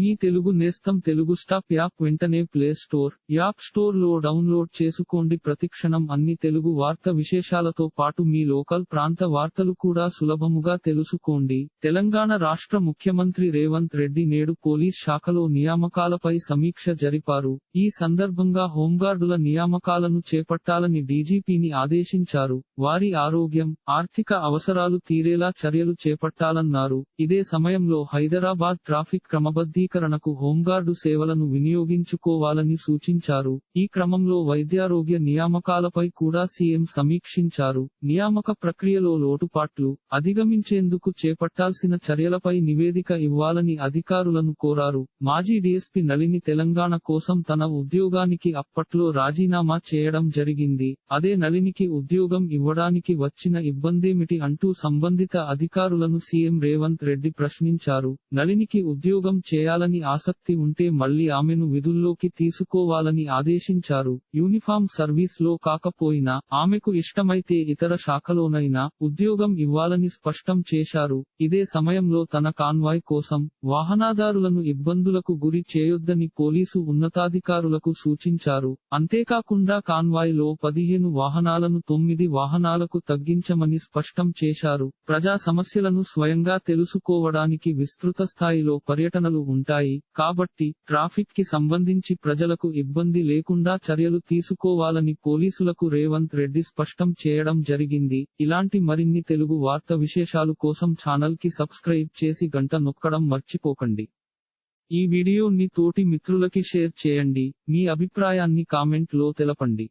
మీ తెలుగు నేస్తం Telugu stop app వెంటనే play store app స్టోర్లో డౌన్లోడ్ చేసుకోండి. ప్రతిక్షణం అన్ని తెలుగు వార్త విశేషాలతో పాటు మీ లోకల్ ప్రాంత వార్తలు కూడా సులభముగా తెలుసుకోండి. తెలంగాణ రాష్ట్ర ముఖ్యమంత్రి రేవంత్ రెడ్డి నేడు పోలీస్ శాఖలో నియామకాలపై సమీక్ష జరిపారు. ఈ సందర్భంగా హోంగార్డుల నియామకాలను చేపట్టాలని డీజీపీని ఆదేశించారు. వారి ఆరోగ్యం ఆర్థిక అవసరాలు తీరేలా చర్యలు చేపట్టాలన్నారు. ఇదే సమయంలో హైదరాబాద్ ట్రాఫిక్ నవీకరణకు హోంగార్డు సేవలను వినియోగించుకోవాలని సూచించారు. ఈ క్రమంలో వైద్యారోగ్య నియామకాలపై కూడా సీఎం సమీక్షించారు. నియామక ప్రక్రియలో లోటుపాట్లు అధిగమించేందుకు చేపట్టాల్సిన చర్యలపై నివేదిక ఇవ్వాలని అధికారులను కోరారు. మాజీ డీఎస్పీ నళిని తెలంగాణ కోసం తన ఉద్యోగానికి అప్పట్లో రాజీనామా చేయడం జరిగింది. అదే నళినికి ఉద్యోగం ఇవ్వడానికి వచ్చిన ఇబ్బందేమిటి అంటూ సంబంధిత అధికారులను సీఎం రేవంత్ రెడ్డి ప్రశ్నించారు. నళినికి ఉద్యోగం చేయాలి చేయాలని ఆసక్తి ఉంటే మళ్ళీ ఆమెను విధుల్లోకి తీసుకోవాలని ఆదేశించారు. యూనిఫామ్ సర్వీస్లో కాకపోయినా ఆమెకు ఇష్టమైతే ఇతర శాఖలోనైనా ఉద్యోగం ఇవ్వాలని స్పష్టం చేశారు. ఇదే సమయంలో తన కాన్వాయ్ కోసం వాహనాదారులను ఇబ్బందులకు గురి చేయొద్దని పోలీసు ఉన్నతాధికారులకు సూచించారు. అంతేకాకుండా కాన్వాయ్లో పదిహేను వాహనాలను తొమ్మిది వాహనాలకు తగ్గించమని స్పష్టం చేశారు. ప్రజా సమస్యలను స్వయంగా తెలుసుకోవడానికి విస్తృత స్థాయిలో పర్యటనలు ఉంటాయి. కాబట్టి ట్రాఫిక్కి సంబంధించి ప్రజలకు ఇబ్బంది లేకుండా చర్యలు తీసుకోవాలని పోలీసులకు రేవంత్ రెడ్డి స్పష్టం చేయడం జరిగింది. ఇలాంటి మరిన్ని తెలుగు వార్త విశేషాలు కోసం ఛానల్కి సబ్స్క్రైబ్ చేసి గంట నొక్కడం మర్చిపోకండి. ఈ వీడియోని తోటి మిత్రులకి షేర్ చేయండి. మీ అభిప్రాయాన్ని కామెంట్లో తెలపండి.